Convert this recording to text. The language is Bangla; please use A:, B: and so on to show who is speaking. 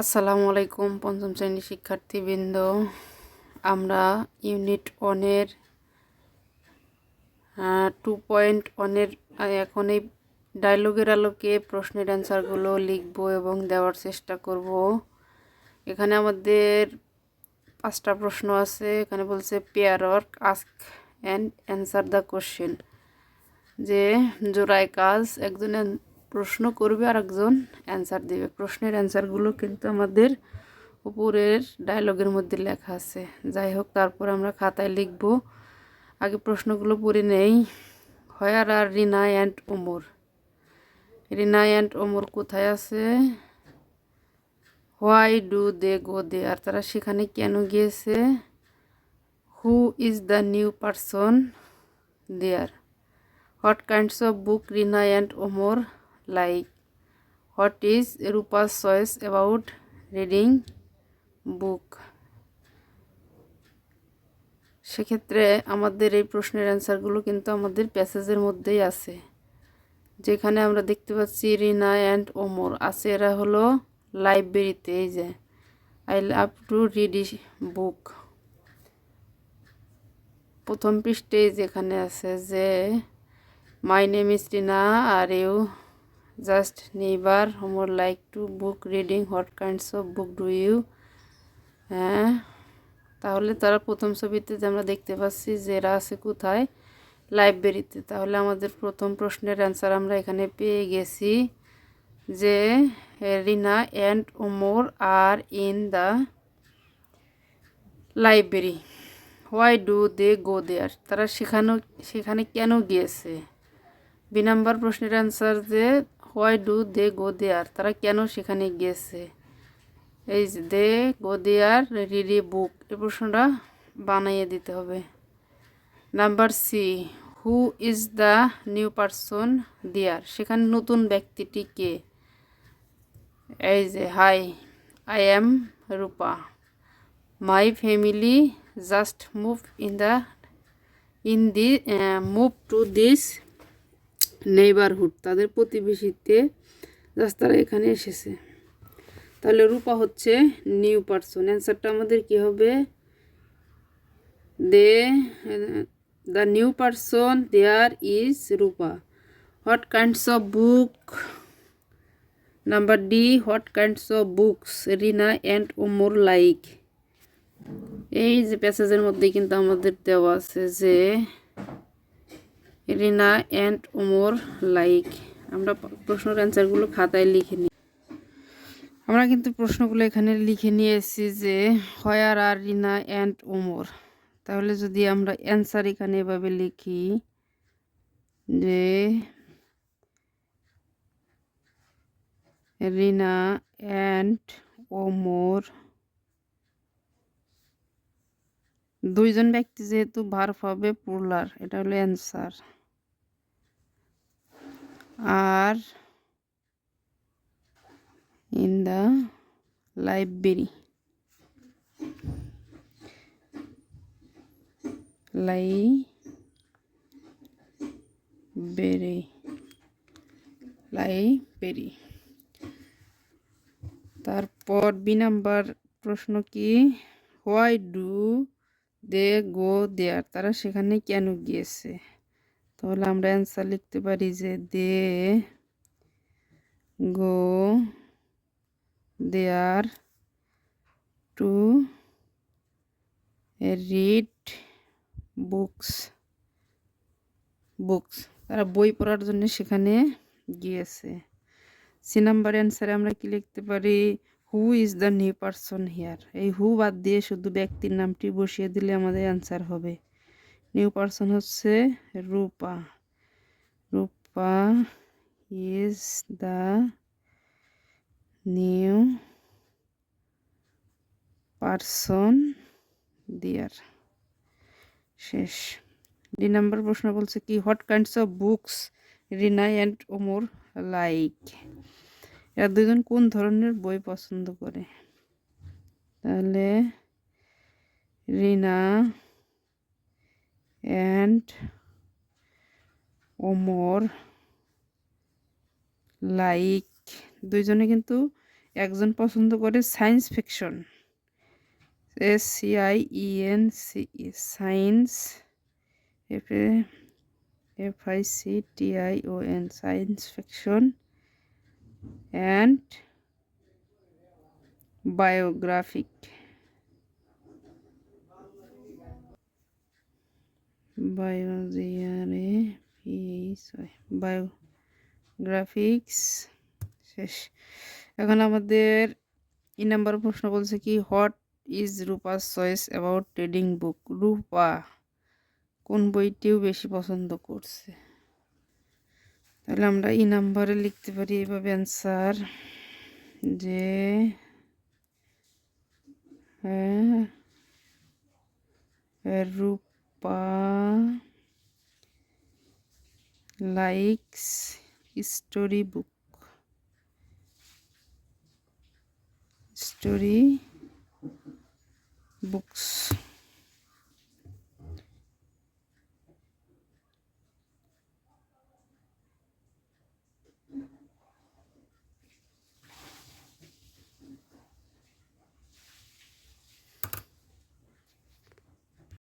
A: আসসালামু আলাইকুম পঞ্চম শ্রেণির শিক্ষার্থীবৃন্দ। আমরা ইউনিট ওয়ানের টু পয়েন্ট ওয়ানের এখন এই ডায়লগের আলোকে প্রশ্নের অ্যান্সারগুলো লিখব এবং দেওয়ার চেষ্টা করব। এখানে আমাদের পাঁচটা প্রশ্ন আছে। এখানে বলছে pair work ask and answer the question যে জোড়ায় কাজ একজন প্রশ্ন করবে আর একজন অ্যান্সার দেবে। প্রশ্নের অ্যান্সারগুলো কিন্তু আমাদের উপরের ডায়লগের মধ্যে লেখা আছে। যাই হোক, তারপর আমরা খাতায় লিখব। আগে প্রশ্নগুলো পড়ে নেই। Where are Rina and Omar. Rina and Omar কোথায় আছে? হোয়াই ডু দে গো দে? আর তারা সেখানে কেন গিয়েছে? Who is the new person there. What kinds of book Rina and Omar? Like, what is Rupa's choice about reading book? সেক্ষেত্রে আমাদের এই প্রশ্নের অ্যান্সারগুলো কিন্তু আমাদের প্যাসেজের মধ্যেই আছে। যেখানে আমরা দেখতে পাচ্ছি রিনা অ্যান্ড ওমর। আছে এরা হলো লাইব্রেরিতে, এই যে। I love to read book. প্রথম পৃষ্ঠে যেখানে আছে যে, my name is Rina, are you just neighbour Omar like to book reading what kinds of book do you হ্যাঁ তাহলে তারা প্রথম ছবিতে যে আমরা দেখতে পাচ্ছি যে এরা আছে কোথায়? লাইব্রেরিতে। তাহলে আমাদের প্রথম প্রশ্নের অ্যান্সার আমরা এখানে পেয়ে গেছি যে Rina and Omar are in the library why do they go there তারা সেখানেও সেখানে কেন গিয়েছে? বি নাম্বার প্রশ্নের অ্যান্সার যে why do they go there তারা কেন সেখানে গিয়েছে এই দে, গো দেয়ার রিডি বুক এই প্রশ্নটা বানাইয়ে দিতে হবে। Number C, who is the new person there, সেখানে নতুন ব্যক্তিটি কে? এই যে, hi, I am Rupa. My family just move in the in the move to this neighbourhood তাদের প্রতিবেশীতে জাস্ট তারা এখানে এসেছে। তাহলে রূপা হচ্ছে নিউ পারসন অ্যান্সারটা আমাদের কি হবে? They the new person there is Rupa. What kinds of book number D what kinds of books Rina and Omar like এই যে প্যাসেজের মধ্যে কিন্তু আমাদের দেওয়া আছে যে রিনা অ্যান্ড ওমর লাইক আমরা প্রশ্নের অ্যান্সারগুলো খাতায় লিখে নিই। আমরা কিন্তু প্রশ্নগুলো এখানে লিখে নিয়ে এসেছি যে, where are Rina and Omar তাহলে যদি আমরা অ্যান্সার এখানে এভাবে লিখি যে, রিনা অ্যান্ড ওমর দুইজন ব্যক্তি যেহেতু ভার হবে পুলার এটা হলো answer are in the library. Library library তারপর বি নাম্বার প্রশ্ন কি? Why do they go there তারা সেখানে কেন গিয়েছে? তাহলে আমরা অ্যান্সার লিখতে পারি যে they, go there to read books books. তারা বই পড়ার জন্য সেখানে গিয়েছে। সি নাম্বার অ্যান্সারে আমরা কি লিখতে পারি? Who is the new person here এই হু বাদ দিয়ে শুধু ব্যক্তির নামটি বসিয়ে দিলে আমাদের অ্যান্সার হবে। নিউ পার্সন হচ্ছে Rupa. Rupa is the new person there শেষ। ডি নাম্বার প্রশ্ন বলছে কি what kinds of books Rina and Omar like এরা দুজন কোন ধরনের বই পছন্দ করে? তাহলে রিনা অ্যান্ড ওমর লাইক দুইজনে কিন্তু একজন পছন্দ করে science fiction S C I E N C science F F I C T I O N science fiction and biographic বায়োজিয়ারে pH biographics শেষ। এখন আমাদের ই নাম্বার প্রশ্ন বলছে কি, what is Rupa's choice about trading book? Rupa, কোন বইটিও বেশি পছন্দ করছে? তাহলে আমরা ই নাম্বারে লিখতে পারি এইভাবে অ্যান্সার যে হ্যাঁ Rupa likes story book story books